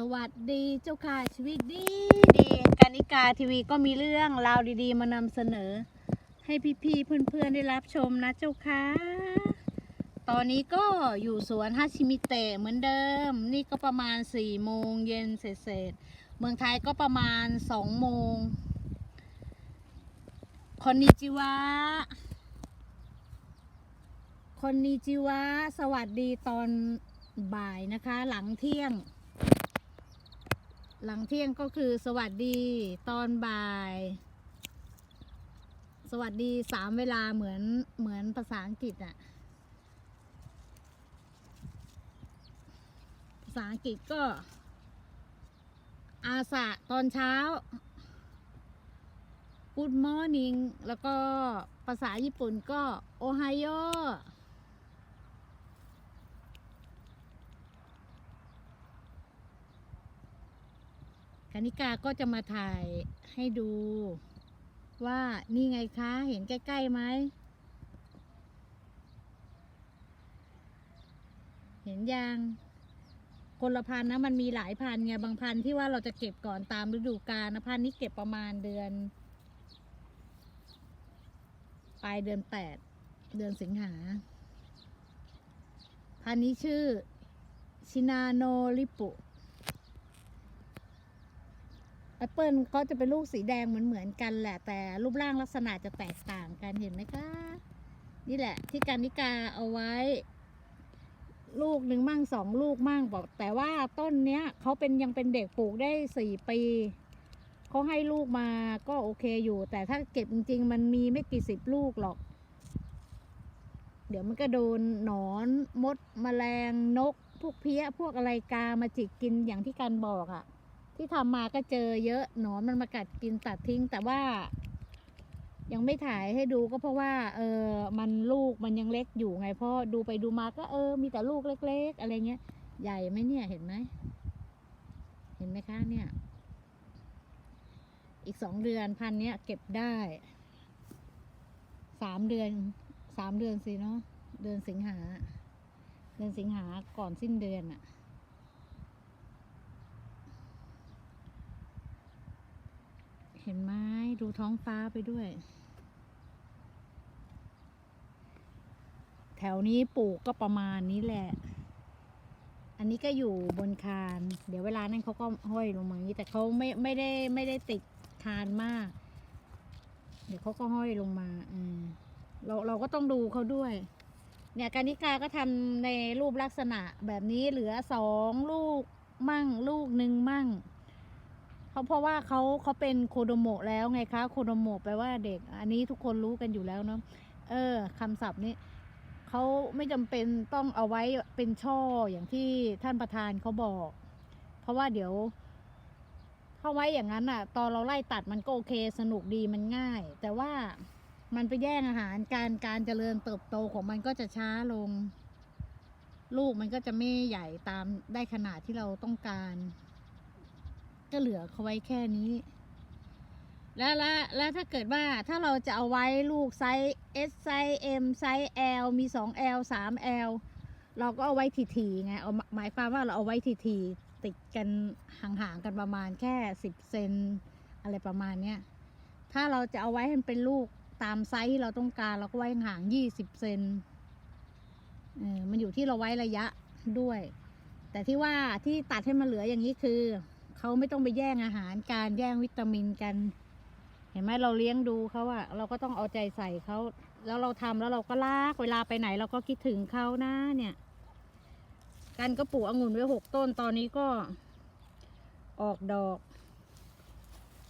สวัสดีเจ้าค่ะชีวิตดีดีกานิกาทีวีก็มีเรื่องราวดีๆ มานำเสนอ ให้พี่ๆเพื่อนๆได้รับชมนะเจ้าค่ะ ตอนนี้ก็อยู่สวนฮาชิมิเตะเหมือนเดิม นี่ก็ประมาณ4ี่โมงเย็นเศษเมืองไทยก็ประมาณ2โมงคนนิจิวะคนนิจิวะสวัสดีตอนบ่ายนะคะหลังเที่ยง หลังเที่ยงก็คือสวัสดีตอนบ่าย สวัสดีสามเวลาเหมือนเหมือนภาษาอังกฤษอะภาษาอังกฤษก็ อาสะตอนเช้า Good morning แล้วก็ภาษาญี่ปุ่นก็โอไฮโอ คณิกาก็จะมาถ่ายให้ดู ว่านี่ไงคะเห็นใกล้ๆไหมเห็นยังคนละพันนะมันมีหลายพันไงบางพันที่ว่าเราจะเก็บก่อนตามฤดูกาลนะพันนี้เก็บประมาณเดือน ปลายเดือนแปดเดือนสิงหา พันนี้ชื่อชินาโนริปุ แอปเปิลก็จะเป็นลูกสีแดงเหมือนเหมือนๆกันแหละ แต่รูปร่างลักษณะจะแตกต่างกันเห็นไหมคะ นี่แหละ ที่การนิกาเอาไว้ ลูกหนึ่งมั่งสองลูกมั่งบอก แต่ว่าต้นเนี้ยเขาเป็นยังเป็นเด็กปลูกได้สี่ปีเขาให้ลูกมาก็โอเคอยู่ แต่ถ้าเก็บจริงๆ มันมีไม่กี่สิบลูกหรอก เดี๋ยวมันก็โดนหนอนมดแมลงนก พวกเพี้ยพวกอะไรกามาจิกกินอย่างที่การบอกอะ่ะ ที่ทำมาก็เจอเยอะหนอนมันมากัดกินตัดทิ้ง แต่ว่า ยังไม่ถ่ายให้ดูก็เพราะว่า เออมันลูกมันยังเล็กอยู่ไงเพราะดูไปดูมาก็เออ มีแต่ลูกเล็ก ๆ อะไรเงี้ย ใหญ่ไหมเนี่ยเห็นไหมเห็นไหมคะเนี่ย อีกสองเดือนพันเนี้ยเก็บได้สามเดือนสามเดือนสิเนาะเดือนสิงหา เดือนสิงหาก่อนสิ้นเดือนอะ เห็นไหมดูท้องฟ้าไปด้วย แถวนี้ปลูกก็ประมาณนี้แหละ อันนี้ก็อยู่บนคาน เดี๋ยวเวลานั้นเขาก็ห้อยลงมาอย่างนี้ แต่เขาไม่ไม่ได้ไม่ได้ติดคานมาก เดี๋ยวเขาก็ห้อยลงมาอืมเราเราก็ต้องดูเขาด้วย เนี่ยการนิกาก็ทำในรูปลักษณะแบบนี้เหลือสองลูกมั่งลูกหนึ่งมั่ง เพราเพราะว่าเขาเขาเป็นโคโดโมะแล้วไงคะโคโดโมะแปลว่าเด็ก อันนี้ทุกคนรู้กันอยู่แล้วเนาะเออคำศัพท์นี้เขาไม่จำเป็นต้องเอาไว้เป็นช่ออย่างที่ท่านประธานเขาบอก เพราะว่าเดี๋ยวถ้าไว้อย่างนั้นอะ ตอนเราไล่ตัดมันก็โอเค สนุกดีมันง่าย แต่ว่ามันไปแย่งอาหารการการเจริญเติบโตของมันก็จะช้าลง ลูกมันก็จะไม่ใหญ่ตามได้ขนาดที่เราต้องการ ก็เหลือเขาไว้แค่นี้ แล้วแล้วแล้วถ้าเกิดว่าถ้าเราจะเอาไว้ลูกไซส์ S ไซส์ M ไซส์ L มี 2L 3L เราก็เอาไว้ทีๆไงเอาหมายความว่าเราเอาไว้ทีๆติดกันห่างๆกันประมาณแค่ 10 เซนอะไรประมาณเนี้ยถ้าเราจะเอาไว้ให้มันเป็นลูกตามไซส์ที่เราต้องการเราก็ไว้ห่าง20เซนเออมันอยู่ที่เราไว้ระยะด้วย แต่ที่ว่าที่ตัดให้มันเหลืออย่างนี้คือ เขาไม่ต้องไปแย่งอาหารการแย่งวิตามินกัน เห็นไหมเราเลี้ยงดูเขาอะเราก็ต้องเอาใจใส่เขาแล้วเราทำแล้วเราก็ลากเวลาไปไหน เราก็คิดถึงเขานะเนี่ย กันก็ปลูกองุ่นไว้หกต้นตอนนี้ก็ ออกดอก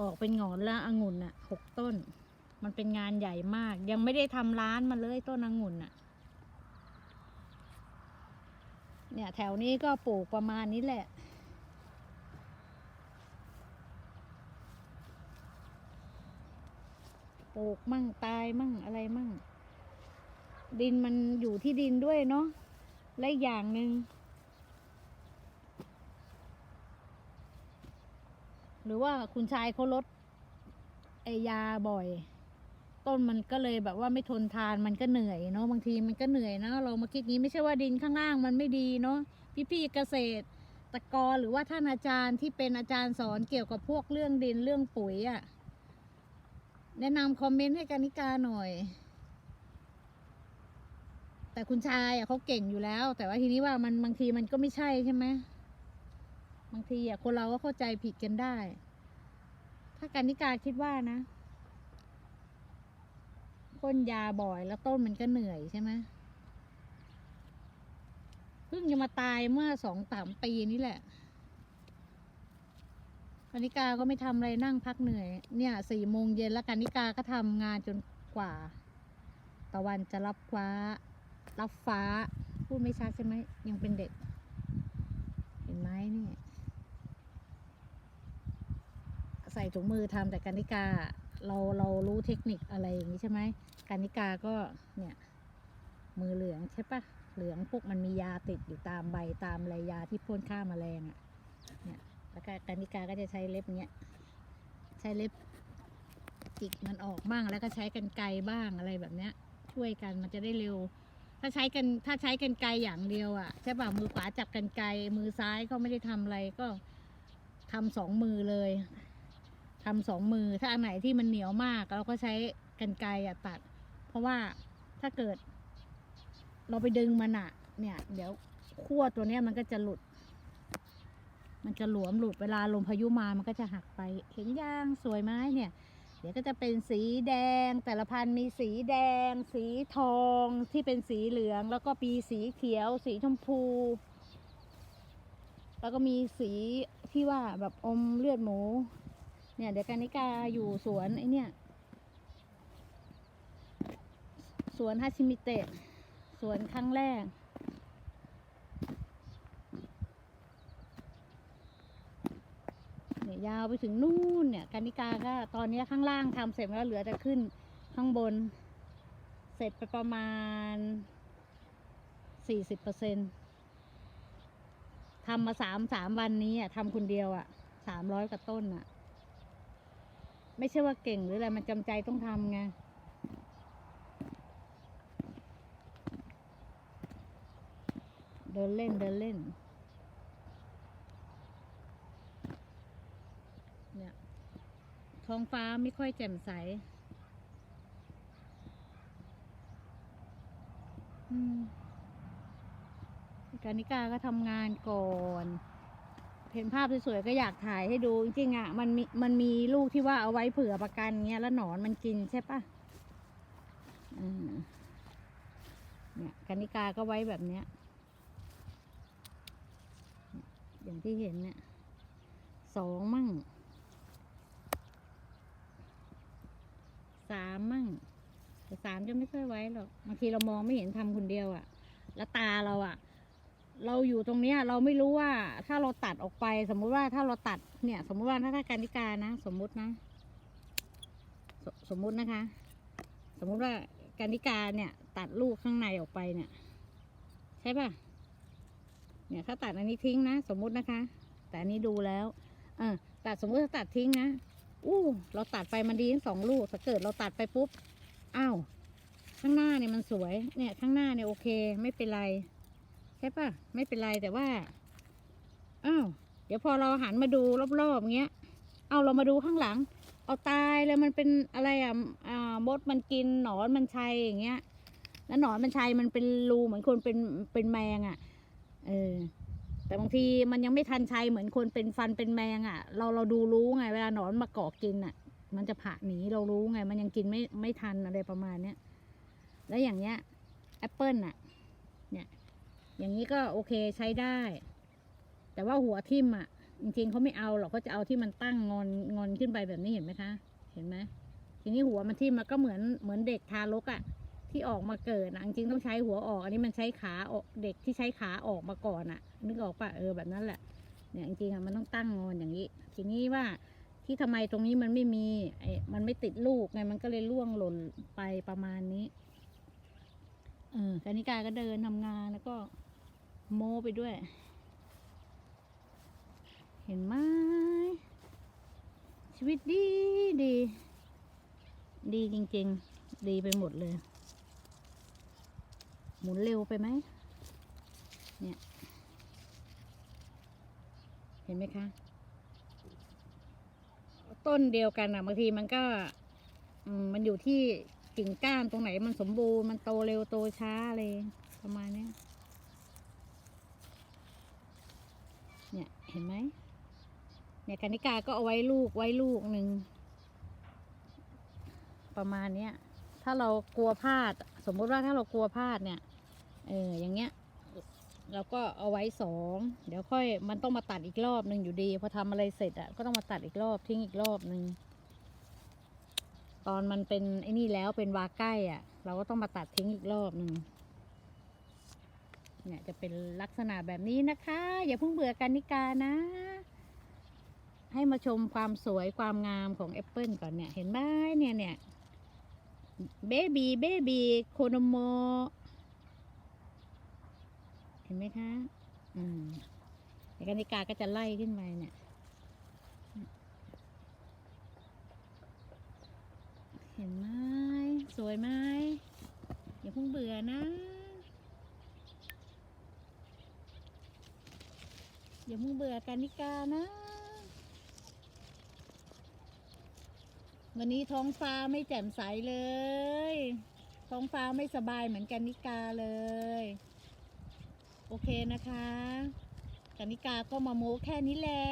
ออกเป็นหงอนแล้วองุ่นอะหกต้น มันเป็นงานใหญ่มาก ยังไม่ได้ทำร้านมาเลยต้นองุ่นอะเนี่ยแถวนี้ก็ปลูกประมาณนี้แหละ ปลูกมั่งตายมั่งอะไรมั่ง ดินมันอยู่ที่ดินด้วยเนาะและอย่างหนึ่งหรือว่าคุณชายเขาลดไอยาบ่อย ต้นมันก็เลยแบบว่าไม่ทนทานมันก็เหนื่อยเนาะบางทีมันก็เหนื่อยนะเรามาคิดงี้ไม่ใช่ว่าดินข้างล่างมันไม่ดีเนาะพี่ๆเกษตรตรกรหรือว่าท่านอาจารย์ที่เป็นอาจารย์สอนเกี่ยวกับพวกเรื่องดินเรื่องปุ๋ยอะ่ะ แนะนำคอมเมนต์ให้กานิกาหน่อย แต่คุณชายอะเขาเก่งอยู่แล้ว แต่ว่าทีนี้ว่ามันบางทีมันก็ไม่ใช่ใช่ไหมบางทีอะคนเราก็เข้าใจผิดกันได้ ถ้าการนิกาคิดว่านะพ่นยาบ่อยแล้วต้นมันก็เหนื่อยใช่ไหมเพิ่งจะมาตายเมื่อสองสามปีนี่แหละ กานิกาก็ไม่ทำอะไรนั่งพักเหนื่อย เนี่ยสี่โมงเย็นแล้วกานิกาก็ทำงานจนกว่า ตะวันจะรับฟ้า รับฟ้า พูดไม่ชัดใช่ไหมยังเป็นเด็ก เห็นไหมนี่ใส่ถุงมือทำแต่กานิกาเราเรารู้เทคนิคอะไรอย่างนี้ใช่ไหมกานิกาก็เนี่ยมือเหลืองใช่ปะเหลืองพวกมันมียาติดอยู่ตามใบตามอะไรยาที่พ่นฆ่าแมลงอะ่ะเนี่ย แล้วก็กานิกาก็จะใช้เล็บเนี้ย ใช้เล็บจิกมันออกบ้างแล้วก็ใช้กันไกบ้างอะไรแบบเนี้ย ช่วยกันมันจะได้เร็ว ถ้าใช้กันถ้าใช้กันไกอย่างเดียวอะ่ะใช่ป่ะมือขวาจับกันไกมือซ้ายก็ไม่ได้ทำอะไรก็ทำสองมือเลยทำสองมือถ้าอันไหนที่มันเหนียวมากเราก็ใช้กันไกรอะตัด เพราะว่าถ้าเกิด เราไปดึงมันอะเนี่ย เดี๋ยวขั้วตัวเนี้ยมันก็จะหลุด มันจะหลวมหลุดเวลาลมพายุมามันก็จะหักไป เห็นย่างสวยไหมเนี่ย เดี๋ยวก็จะเป็นสีแดง แต่ละพันธุ์มีสีแดง สีทองที่เป็นสีเหลือง แล้วก็ปีสีเขียว สีชมพู แล้วก็มีสีที่ว่าแบบอมเลือดหมู เนี่ยเดี๋ยวกานิกาอยู่สวนไอเนี่ยสวนฮาชิมิเตะสวนครั้งแรก เนี่ ยาวไปถึงนู่นเนี่ยกานิกาก็ตอนนี้ข้างล่างทำเสร็จแล้วเหลือแต่ขึ้นข้างบน เสร็จไปประมาณสี่สิบเปอร์เซ็นทำมาสามสามวันนี้อะทำคนเดียวอะสามร้อยกว่าต้นอะ ไม่ใช่ว่าเก่งหรืออะไรมันจำใจต้องทำไงเดินเล่นเดินเล่น เนี่ย ท้องฟ้าไม่ค่อยแจ่มใส กานิกาก็ทำงานก่อนเห็นภาพสวยๆก็อยากถ่ายให้ดู จริงๆอะมันมีมันมีลูกที่ว่าเอาไว้เผื่อประกันเงี้ยแล้วหนอนมันกินใช่ปะเนี่ยกานิกาก็ไว้แบบเนี้ย อย่างที่เห็นเนี่ยสองมั่ง สามมั่งแต่สามจะไม่ค่อยไว้หรอกบางทีเรามองไม่เห็นทำคนเดียวอะ่ะ แล้วตาเราอะ่ะ เราอยู่ตรงเนี้ย เราไม่รู้ว่าถ้าเราตัดออกไป สมมุติว่าถ้าเราตัดเนี่ย สมมุติว่าถ้าถ้าการนิกานะสมมุตินะสสมมุตินะคะ สมมุติว่าการนิกาเนี่ย ตัดลูกข้างในออกไปเนี่ย ใช่ป่ะเนี่ยถ้าตัดอันนี้ทิ้งนะ สมมุตินะคะ แต่อันนี้ดูแล้ว เออตัดสมมุติถ้าตัดทิ้งนะ อู้เราตัดไปมันดีทั้งสองลูกถ้าเกิดเราตัดไปปุ๊บอ้าวข้างหน้าเนี่ยมันสวย เนี่ยข้างหน้าเนี่ยโอเค ไม่เป็นไรใช่ปะไม่เป็นไรแต่ว่าอ้าวเดี๋ยวพอเราหันมาดูรอบๆเงี้ย เอาเรามาดูข้างหลัง เอาตายแล้วมันเป็นอะไรอะอ่ามดมันกินหนอนมันชัยอย่างเงี้ย แล้วหนอนมันชัยมันเป็นรูเหมือนคนเป็นเป็นแมงอะ เออ แต่บางทีมันยังไม่ทันชัยเหมือนคนเป็นฟันเป็นแมงอะ่ะ เราเราดูรู้ไง เวลาหนอนมาเกาะกินอะ่ะ มันจะผ่าหนีเรารู้ไง มันยังกินไม่ไม่ทันอะไรประมาณเนี้ยแล้วอย่างเนี้ยแอปเปิลอะ เนี่ย อย่างนี้ก็โอเคใช้ได้ แต่ว่าหัวทิ่มอะ จริงๆเขาไม่เอาหรอกเขาจะเอาที่มันตั้งงอนงอนขึ้นไปแบบนี้เห็นไหมคะ เห็นไหมทีนี้หัวมันทิ่มมันก็เหมือนเหมือนเด็กทารกอะ ที่ออกมาเกิดนะจริงๆต้องใช้หัวออก อันนี้มันใช้ขาออกเด็กที่ใช้ขาออกมาก่อนอะนึกออกปะเออแบบนั้นแหละเนี่ยจริงๆอะมันต้องตั้งงอนอย่างนี้ ทีนี้ว่าที่ทำไมตรงนี้มันไม่มีไอ้มันไม่ติดลูกไงมันก็เลยร่วงหล่นไปประมาณนี้เออกานิกาก็เดินทำงานแล้วก็โมไปด้วย เห็นไหมชีวิตดีดี ดีจริง ๆ ดีไปหมดเลย หมุนเร็วไปไหมเนี่ย เห็นไหมคะ ต้นเดียวกันอะบางทีมันก็มันอยู่ที่กิ่งก้านตรงไหนมันสมบูรณ์มันโตเร็วโตช้าเลยประมาณนี้เนี่ยเห็นไหมเนี่ยกานิกาก็เอาไว้ลูกไว้ลูกหนึ่งประมาณเนี้ยถ้าเรากลัวพลาด สมมุติว่าถ้าเรากลัวพลาดเนี่ย เอออย่างเงี้ยเราก็เอาไว้สองเดี๋ยวค่อยมันต้องมาตัดอีกรอบหนึ่งอยู่ดี พอทำอะไรเสร็จอะก็ต้องมาตัดอีกรอบทิ้งอีกรอบหนึ่งตอนมันเป็นไอ้นี่แล้วเป็นวาใกล้อะเราก็ต้องมาตัดทิ้งอีกรอบหนึ่งเนี่ยจะเป็นลักษณะแบบนี้นะคะ อย่าเพิ่งเบื่อกันนิกานะ ให้มาชมความสวยความงามของแอปเปิลก่อนเนี่ย เห็นไหมเนี่ยเนี่ยเบบีเบบีโคโนโม ห็นไหมคะอืมเดี๋ยวกนิกาก็จะไล่ขึ้นไปเนี่ยเห็นไหมสวยไหมอย่าเพิ่งเบื่อนะอย่าเพิ่งเบื่อกันนิกานะ วันนี้ท้องฟ้าไม่แจ่มใสเลย ท้องฟ้าไม่สบายเหมือนกันนิกาเลย โอเคนะคะกนิกาก็มาโม้แค่นี้แหละ